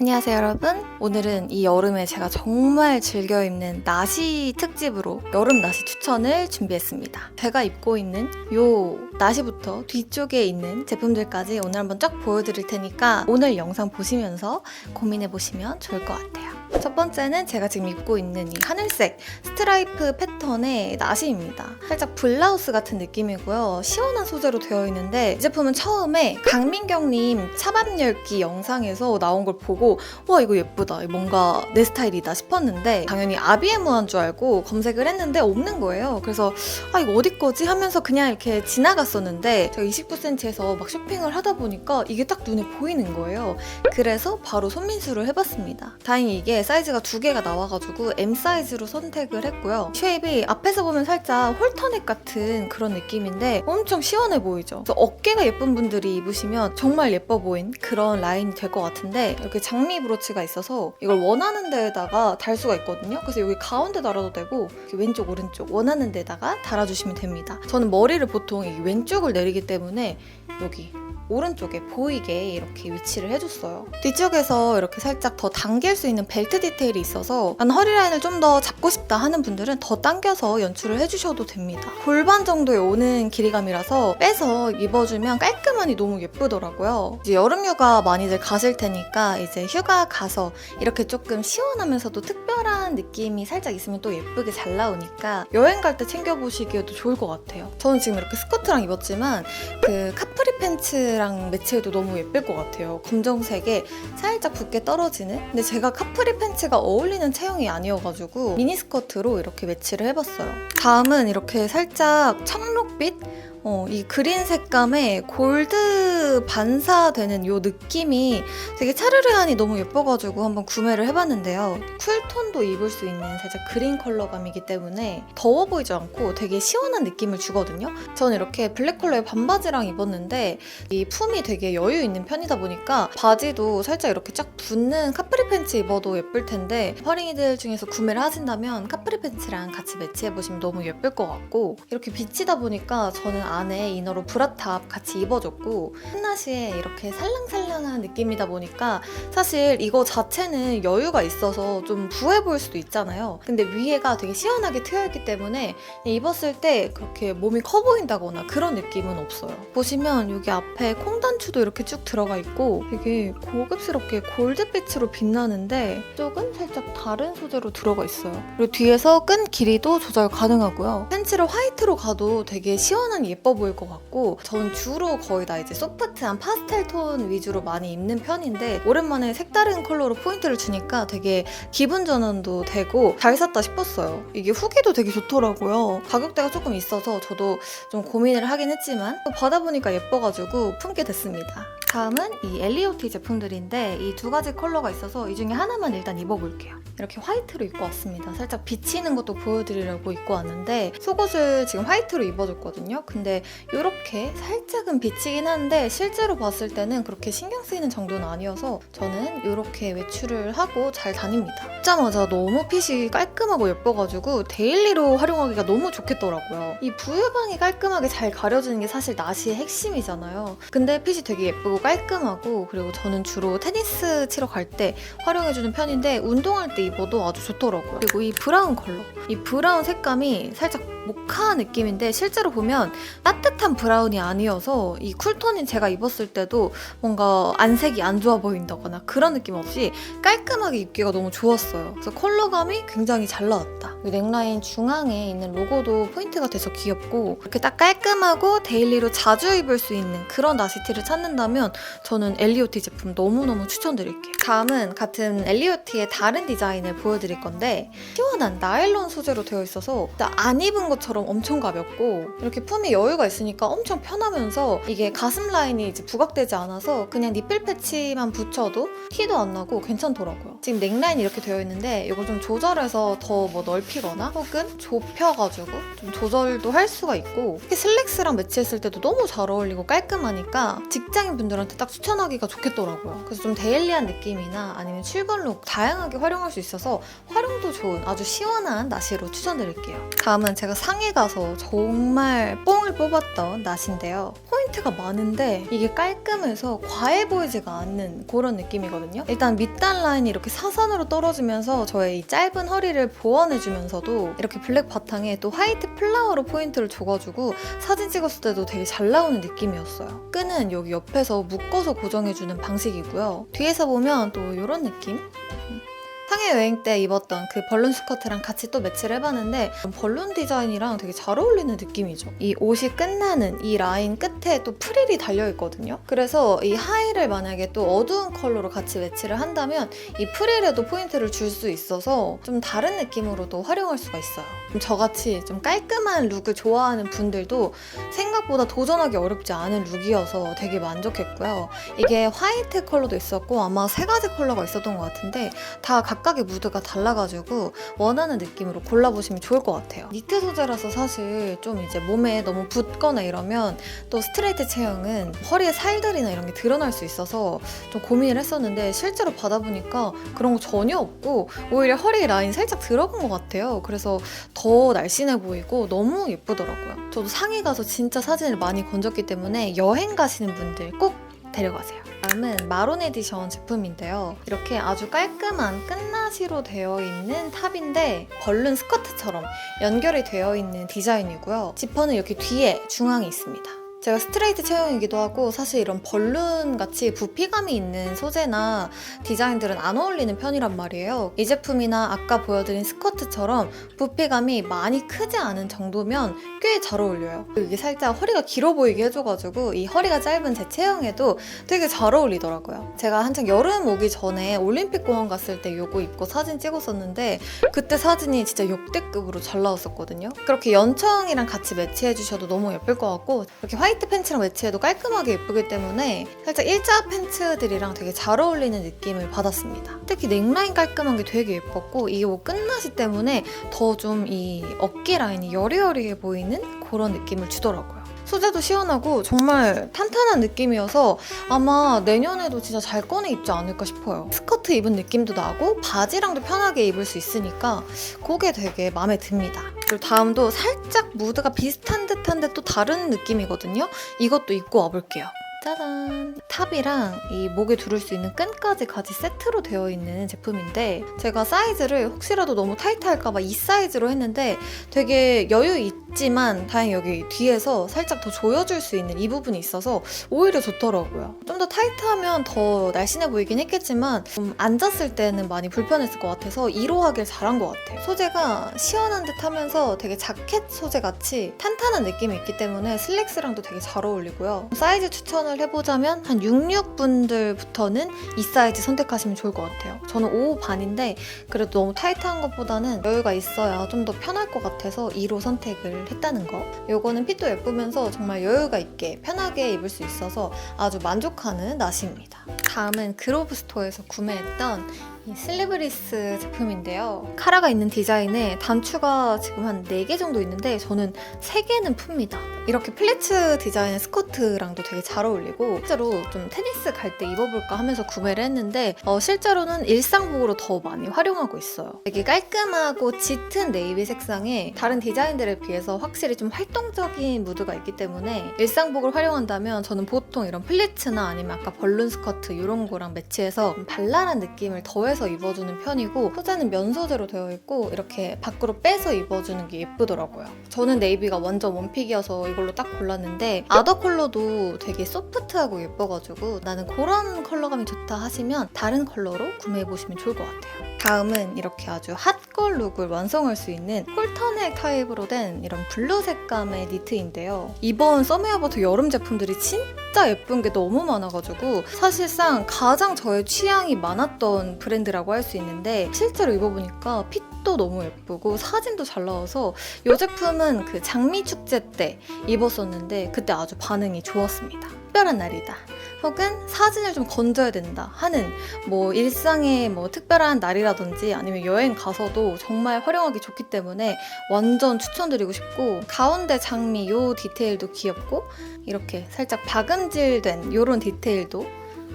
안녕하세요 여러분. 오늘은 이 여름에 제가 정말 즐겨 입는 나시 특집으로 여름 나시 추천을 준비했습니다. 제가 입고 있는 요 나시부터 뒤쪽에 있는 제품들까지 오늘 한번 쫙 보여드릴 테니까 오늘 영상 보시면서 고민해 보시면 좋을 것 같아요 첫 번째는 제가 지금 입고 있는 이 하늘색 스트라이프 패턴의 나시입니다. 살짝 블라우스 같은 느낌이고요. 시원한 소재로 되어 있는데 이 제품은 처음에 강민경님 차밥 열기 영상에서 나온 걸 보고 와 이거 예쁘다. 뭔가 내 스타일이다. 싶었는데 당연히 아비에모한 줄 알고 검색을 했는데 없는 거예요. 그래서 아 이거 어디 거지? 하면서 그냥 이렇게 지나갔었는데 제가 29cm에서 막 쇼핑을 하다 보니까 이게 딱 눈에 보이는 거예요. 그래서 바로 손민수를 해봤습니다. 다행히 이게 사이즈가 두 개가 나와가지고 M 사이즈로 선택을 했고요. 쉐입이 앞에서 보면 살짝 홀터넥 같은 그런 느낌인데 엄청 시원해 보이죠? 그래서 어깨가 예쁜 분들이 입으시면 정말 예뻐 보인 그런 라인이 될 것 같은데 이렇게 장미 브로치가 있어서 이걸 원하는 데에다가 달 수가 있거든요. 그래서 여기 가운데 달아도 되고 왼쪽 오른쪽 원하는 데다가 달아주시면 됩니다. 저는 머리를 보통 이 왼쪽을 내리기 때문에 여기 오른쪽에 보이게 이렇게 위치를 해줬어요. 뒤쪽에서 이렇게 살짝 더 당길 수 있는 벨트 디테일이 있어서 난 허리 라인을 좀 더 잡고 싶다 하는 분들은 더 당겨서 연출을 해주셔도 됩니다. 골반 정도에 오는 길이감이라서 빼서 입어주면 깔끔하니 너무 예쁘더라고요. 이제 여름 휴가 많이들 가실 테니까 이제 휴가 가서 이렇게 조금 시원하면서도 특별한 느낌이 살짝 있으면 또 예쁘게 잘 나오니까 여행 갈 때 챙겨보시기에도 좋을 것 같아요. 저는 지금 이렇게 스커트랑 입었지만 그 카프리 팬츠 랑 매치해도 너무 예쁠 것 같아요. 검정색에 살짝 붓게 떨어지는. 근데 제가 카프리 팬츠가 어울리는 체형이 아니어가지고 미니스커트로 이렇게 매치를 해봤어요. 다음은 이렇게 살짝 청록빛? 어, 이 그린 색감에 골드 반사되는 이 느낌이 되게 차르르하니 너무 예뻐가지고 한번 구매를 해봤는데요. 쿨톤도 입을 수 있는 살짝 그린 컬러감이기 때문에 더워 보이지 않고 되게 시원한 느낌을 주거든요. 저는 이렇게 블랙 컬러의 반바지랑 입었는데 이 품이 되게 여유 있는 편이다 보니까 바지도 살짝 이렇게 쫙 붙는 카프리 팬츠 입어도 예쁠 텐데 허링이들 중에서 구매를 하신다면 카프리 팬츠랑 같이 매치해보시면 너무 예쁠 것 같고 이렇게 비치다 보니까 저는 안에 이너로 브라탑 같이 입어줬고 흰나시에 이렇게 살랑살랑한 느낌이다 보니까 사실 이거 자체는 여유가 있어서 좀 부해 보일 수도 있잖아요. 근데 위에가 되게 시원하게 트여있기 때문에 입었을 때 그렇게 몸이 커 보인다거나 그런 느낌은 없어요. 보시면 여기 앞에 콩단추도 이렇게 쭉 들어가 있고 되게 고급스럽게 골드빛으로 빛나는데 쪽은 살짝 다른 소재로 들어가 있어요. 그리고 뒤에서 끈 길이도 조절 가능하고요. 팬츠를 화이트로 가도 되게 시원한 예뻐 보일 것 같고 전 주로 거의 다 이제 소프트한 파스텔 톤 위주로 많이 입는 편인데 오랜만에 색다른 컬러로 포인트를 주니까 되게 기분 전환도 되고 잘 샀다 싶었어요. 이게 후기도 되게 좋더라고요. 가격대가 조금 있어서 저도 좀 고민을 하긴 했지만 또 받아보니까 예뻐가지고 품게 됐습니다. 다음은 이 엘리오티 제품들인데 이 두 가지 컬러가 있어서 이 중에 하나만 일단 입어볼게요. 이렇게 화이트로 입고 왔습니다. 살짝 비치는 것도 보여드리려고 입고 왔는데 속옷을 지금 화이트로 입어줬거든요. 근데 이렇게 살짝은 비치긴 한데 실제로 봤을 때는 그렇게 신경 쓰이는 정도는 아니어서 저는 이렇게 외출을 하고 잘 다닙니다. 입자마자 너무 핏이 깔끔하고 예뻐가지고 데일리로 활용하기가 너무 좋겠더라고요. 이 부유방이 깔끔하게 잘 가려지는 게 사실 나시의 핵심이잖아요. 근데 핏이 되게 예쁘고 깔끔하고 그리고 저는 주로 테니스 치러 갈 때 활용해주는 편인데 운동할 때 입어도 아주 좋더라고요. 그리고 이 브라운 컬러. 이 브라운 색감이 살짝 모카 느낌인데 실제로 보면 따뜻한 브라운이 아니어서 이 쿨톤인 제가 입었을 때도 뭔가 안색이 안 좋아 보인다거나 그런 느낌 없이 깔끔하게 입기가 너무 좋았어요. 그래서 컬러감이 굉장히 잘 나왔다. 이 넥라인 중앙에 있는 로고도 포인트가 돼서 귀엽고 이렇게 딱 깔끔하고 데일리로 자주 입을 수 있는 그런 나시티를 찾는다면 저는 엘리오티 제품 너무너무 추천드릴게요. 다음은 같은 엘리오티의 다른 디자인을 보여드릴 건데 시원한 나일론 소재로 되어 있어서 안 입은 것처럼 엄청 가볍고 이렇게 품에 여유 가 있으니까 엄청 편하면서 이게 가슴 라인이 이제 부각되지 않아서 그냥 니플 패치만 붙여도 티도 안 나고 괜찮더라고요. 지금 넥라인이 이렇게 되어 있는데 이걸 좀 조절해서 더 뭐 넓히거나 혹은 좁혀가지고 좀 조절도 할 수가 있고 이렇게 슬랙스랑 매치했을 때도 너무 잘 어울리고 깔끔하니까 직장인 분들한테 딱 추천하기가 좋겠더라고요. 그래서 좀 데일리한 느낌 느낌이나 아니면 출근룩 다양하게 활용할 수 있어서 활용도 좋은 아주 시원한 나시로 추천드릴게요. 다음은 제가 상해 가서 정말 뽕을 뽑았던 나시인데요. 포인트가 많은데 이게 깔끔해서 과해 보이지가 않는 그런 느낌이거든요. 일단 밑단 라인이 이렇게 사선으로 떨어지면서 저의 이 짧은 허리를 보완해주면서도 이렇게 블랙 바탕에 또 화이트 플라워로 포인트를 줘가지고 사진 찍었을 때도 되게 잘 나오는 느낌이었어요. 끈은 여기 옆에서 묶어서 고정해주는 방식이고요. 뒤에서 보면 또 이런 느낌? 상해 여행 때 입었던 그 벌룬 스커트랑 같이 또 매치를 해봤는데 벌룬 디자인이랑 되게 잘 어울리는 느낌이죠. 이 옷이 끝나는 이 라인 끝에 또 프릴이 달려있거든요. 그래서 이 하의를 만약에 또 어두운 컬러로 같이 매치를 한다면 이 프릴에도 포인트를 줄 수 있어서 좀 다른 느낌으로도 활용할 수가 있어요. 좀 저같이 좀 깔끔한 룩을 좋아하는 분들도 생각보다 도전하기 어렵지 않은 룩이어서 되게 만족했고요. 이게 화이트 컬러도 있었고 아마 세 가지 컬러가 있었던 것 같은데 다 각 각의 무드가 달라가지고 원하는 느낌으로 골라보시면 좋을 것 같아요. 니트 소재라서 사실 좀 이제 몸에 너무 붙거나 이러면 또 스트레이트 체형은 허리에 살들이나 이런 게 드러날 수 있어서 좀 고민을 했었는데 실제로 받아보니까 그런 거 전혀 없고 오히려 허리 라인 살짝 들어간 것 같아요. 그래서 더 날씬해 보이고 너무 예쁘더라고요. 저도 상해 가서 진짜 사진을 많이 건졌기 때문에 여행 가시는 분들 꼭 데려가세요. 다음은 마론 에디션 제품인데요. 이렇게 아주 깔끔한 끝나시로 되어 있는 탑인데 벌룬 스커트처럼 연결이 되어 있는 디자인이고요. 지퍼는 여기 뒤에 중앙에 있습니다. 제가 스트레이트 체형이기도 하고 사실 이런 벌룬 같이 부피감이 있는 소재나 디자인들은 안 어울리는 편이란 말이에요. 이 제품이나 아까 보여드린 스커트처럼 부피감이 많이 크지 않은 정도면 꽤 잘 어울려요. 이게 살짝 허리가 길어 보이게 해줘가지고 이 허리가 짧은 제 체형에도 되게 잘 어울리더라고요. 제가 한창 여름 오기 전에 올림픽 공원 갔을 때 이거 입고 사진 찍었었는데 그때 사진이 진짜 역대급으로 잘 나왔었거든요. 그렇게 연청이랑 같이 매치해주셔도 너무 예쁠 것 같고 이렇게 화이트 팬츠랑 매치해도 깔끔하게 예쁘기 때문에 살짝 일자 팬츠들이랑 되게 잘 어울리는 느낌을 받았습니다. 특히 넥라인 깔끔한 게 되게 예뻤고 이게 뭐 끝나시 때문에 더 좀 이 어깨 라인이 여리여리해 보이는 그런 느낌을 주더라고요. 소재도 시원하고 정말 탄탄한 느낌이어서 아마 내년에도 진짜 잘 꺼내 입지 않을까 싶어요. 스커트 입은 느낌도 나고 바지랑도 편하게 입을 수 있으니까 그게 되게 마음에 듭니다. 그리고 다음도 살짝 무드가 비슷한 듯한데 또 다른 느낌이거든요. 이것도 입고 와볼게요. 짜잔! 탑이랑 이 목에 두를 수 있는 끈까지 같이 세트로 되어 있는 제품인데 제가 사이즈를 혹시라도 너무 타이트할까봐 이 사이즈로 했는데 되게 여유 있 지만 다행히 여기 뒤에서 살짝 더 조여줄 수 있는 이 부분이 있어서 오히려 좋더라고요. 좀 더 타이트하면 더 날씬해 보이긴 했겠지만 좀 앉았을 때는 많이 불편했을 것 같아서 2로 하길 잘한 것 같아요. 소재가 시원한 듯 하면서 되게 자켓 소재 같이 탄탄한 느낌이 있기 때문에 슬랙스랑도 되게 잘 어울리고요. 사이즈 추천을 해보자면 한 66분들부터는 이 사이즈 선택하시면 좋을 것 같아요. 저는 5 반인데 그래도 너무 타이트한 것보다는 여유가 있어야 좀 더 편할 것 같아서 2로 선택을 했다는 거. 요거는 핏도 예쁘면서 정말 여유가 있게 편하게 입을 수 있어서 아주 만족하는 나시입니다. 다음은 그로브 스토어에서 구매했던 이 슬리브리스 제품인데요. 카라가 있는 디자인에 단추가 지금 한 4개 정도 있는데 저는 3개는 풉니다. 이렇게 플리츠 디자인의 스커트랑도 되게 잘 어울리고 실제로 좀 테니스 갈 때 입어볼까 하면서 구매를 했는데 어, 실제로는 일상복으로 더 많이 활용하고 있어요. 되게 깔끔하고 짙은 네이비 색상에 다른 디자인들에 비해서 확실히 좀 활동적인 무드가 있기 때문에 일상복을 활용한다면 저는 보통 이런 플리츠나 아니면 아까 벌룬 스커트 이런 거랑 매치해서 좀 발랄한 느낌을 더해서 입어주는 편이고 소재는 면 소재로 되어 있고 이렇게 밖으로 빼서 입어주는 게 예쁘더라고요. 저는 네이비가 완전 원픽이어서 이걸로 딱 골랐는데 아더 컬러도 되게 소프트하고 예뻐가지고 나는 그런 컬러감이 좋다 하시면 다른 컬러로 구매해보시면 좋을 것 같아요. 다음은 이렇게 아주 핫걸 룩을 완성할 수 있는 콜터넥 타입으로 된 이런 블루 색감의 니트인데요. 이번 서메어버터 여름 제품들이 진짜 예쁜 게 너무 많아가지고 사실상 가장 저의 취향이 많았던 브랜드라고 할 수 있는데 실제로 입어보니까 핏도 너무 예쁘고 사진도 잘 나와서 이 제품은 그 장미 축제 때 입었었는데 그때 아주 반응이 좋았습니다. 특별한 날이다. 혹은 사진을 좀 건져야 된다 하는 뭐 일상의 뭐 특별한 날이라든지 아니면 여행 가서도 정말 활용하기 좋기 때문에 완전 추천드리고 싶고 가운데 장미 요 디테일도 귀엽고 이렇게 살짝 박음질된 요런 디테일도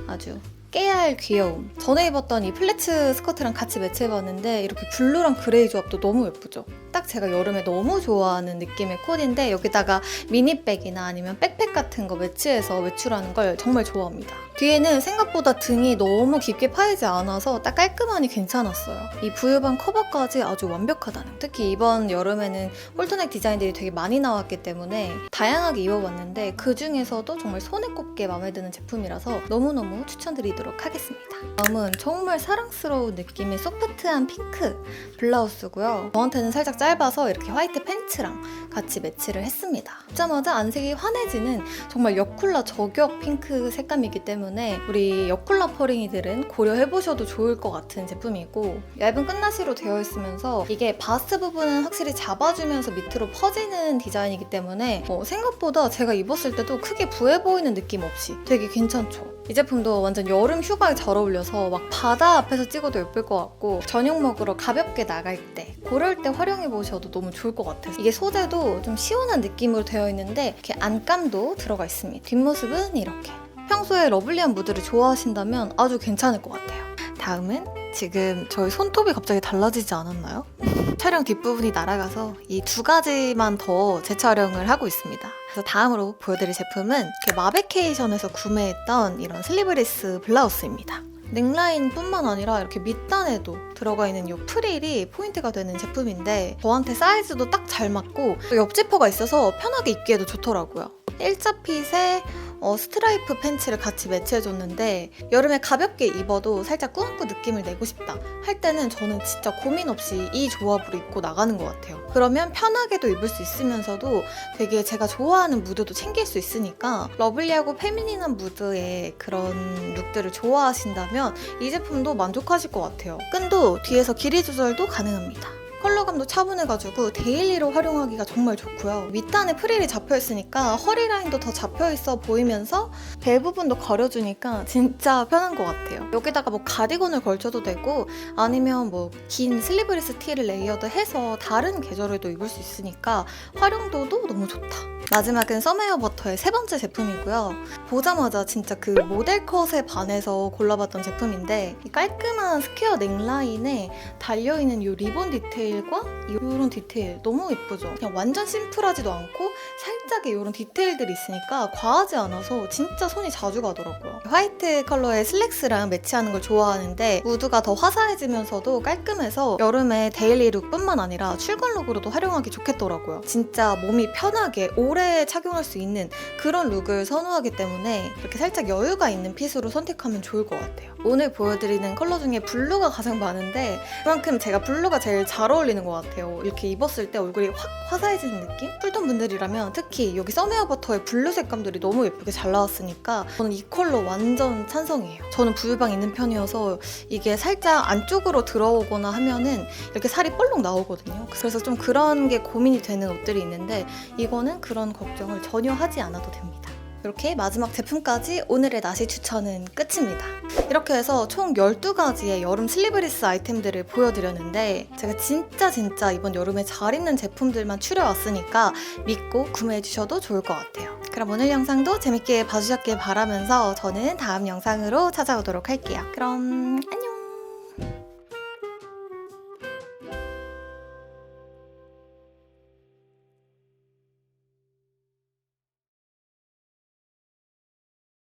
아주 깨알 귀여움. 전에 입었던 이 플래츠 스커트랑 같이 매치해봤는데 이렇게 블루랑 그레이 조합도 너무 예쁘죠? 딱 제가 여름에 너무 좋아하는 느낌의 코디인데 여기다가 미니백이나 아니면 백팩 같은 거 매치해서 외출하는 걸 정말 좋아합니다. 뒤에는 생각보다 등이 너무 깊게 파이지 않아서 딱 깔끔하니 괜찮았어요. 이 부유방 커버까지 아주 완벽하다는. 특히 이번 여름에는 홀터넥 디자인들이 되게 많이 나왔기 때문에 다양하게 입어봤는데 그 중에서도 정말 손에 꼽게 마음에 드는 제품이라서 너무너무 추천드리도록 하겠습니다. 다음은 정말 사랑스러운 느낌의 소프트한 핑크 블라우스고요. 저한테는 살짝 짧아서 이렇게 화이트 팬츠랑 같이 매치를 했습니다. 입자마자 안색이 환해지는 정말 여쿨라 저격 핑크 색감이기 때문에 우리 여쿨라 퍼링이들은 고려해보셔도 좋을 것 같은 제품이고 얇은 끝나시로 되어 있으면서 이게 바스트 부분은 확실히 잡아주면서 밑으로 퍼지는 디자인이기 때문에 어, 생각보다 제가 입었을 때도 크게 부해 보이는 느낌 없이 되게 괜찮죠. 이 제품도 완전 여름 휴가에 잘 어울려서 막 바다 앞에서 찍어도 예쁠 것 같고 저녁 먹으러 가볍게 나갈 때 그럴 때 활용해 보셔도 너무 좋을 것 같아요. 이게 소재도 좀 시원한 느낌으로 되어 있는데 이렇게 안감도 들어가 있습니다. 뒷모습은 이렇게. 평소에 러블리한 무드를 좋아하신다면 아주 괜찮을 것 같아요. 다음은 지금 저희 손톱이 갑자기 달라지지 않았나요? 촬영 뒷부분이 날아가서 이 두 가지만 더 재촬영을 하고 있습니다. 그래서 다음으로 보여드릴 제품은 이렇게 마베케이션에서 구매했던 이런 슬리브리스 블라우스입니다. 넥라인뿐만 아니라 이렇게 밑단에도 들어가 있는 이 프릴이 포인트가 되는 제품인데 저한테 사이즈도 딱 잘 맞고 또 옆지퍼가 있어서 편하게 입기에도 좋더라고요. 일자 핏에 어, 스트라이프 팬츠를 같이 매치해줬는데 여름에 가볍게 입어도 살짝 꾸안꾸 느낌을 내고 싶다 할 때는 저는 진짜 고민 없이 이 조합으로 입고 나가는 것 같아요. 그러면 편하게도 입을 수 있으면서도 되게 제가 좋아하는 무드도 챙길 수 있으니까 러블리하고 페미닌한 무드의 그런 룩들을 좋아하신다면 이 제품도 만족하실 것 같아요. 끈도 뒤에서 길이 조절도 가능합니다. 컬러감도 차분해가지고 데일리로 활용하기가 정말 좋고요. 밑단에 프릴이 잡혀있으니까 허리 라인도 더 잡혀있어 보이면서 배 부분도 가려주니까 진짜 편한 것 같아요. 여기다가 뭐 가디건을 걸쳐도 되고 아니면 뭐 긴 슬리브리스 티를 레이어드 해서 다른 계절에도 입을 수 있으니까 활용도도 너무 좋다. 마지막은 썸웨어 버터의 세 번째 제품이고요. 보자마자 진짜 그 모델 컷에 반해서 골라봤던 제품인데 이 깔끔한 스퀘어 넥라인에 달려있는 이 리본 디테일 과 이런 디테일 너무 예쁘죠? 그냥 완전 심플하지도 않고 살짝의 이런 디테일들이 있으니까 과하지 않아서 진짜 손이 자주 가더라고요. 화이트 컬러의 슬랙스랑 매치하는 걸 좋아하는데 무드가 더 화사해지면서도 깔끔해서 여름에 데일리 룩뿐만 아니라 출근 룩으로도 활용하기 좋겠더라고요. 진짜 몸이 편하게 오래 착용할 수 있는 그런 룩을 선호하기 때문에 이렇게 살짝 여유가 있는 핏으로 선택하면 좋을 것 같아요. 오늘 보여드리는 컬러 중에 블루가 가장 많은데 그만큼 제가 블루가 제일 잘 어울리는 것 같아요. 이렇게 입었을 때 얼굴이 확 화사해지는 느낌? 쿨톤 분들이라면 특히 여기 썸웨어 버터의 블루 색감들이 너무 예쁘게 잘 나왔으니까 저는 이 컬러 완전 찬성이에요. 저는 부유방 있는 편이어서 이게 살짝 안쪽으로 들어오거나 하면은 이렇게 살이 볼록 나오거든요. 그래서 좀 그런 게 고민이 되는 옷들이 있는데 이거는 그런 걱정을 전혀 하지 않아도 됩니다. 이렇게 마지막 제품까지 오늘의 나시 추천은 끝입니다. 이렇게 해서 총 12가지의 여름 슬리브리스 아이템들을 보여드렸는데 제가 진짜 진짜 이번 여름에 잘 입는 제품들만 추려왔으니까 믿고 구매해주셔도 좋을 것 같아요. 그럼 오늘 영상도 재밌게 봐주셨길 바라면서 저는 다음 영상으로 찾아오도록 할게요. 그럼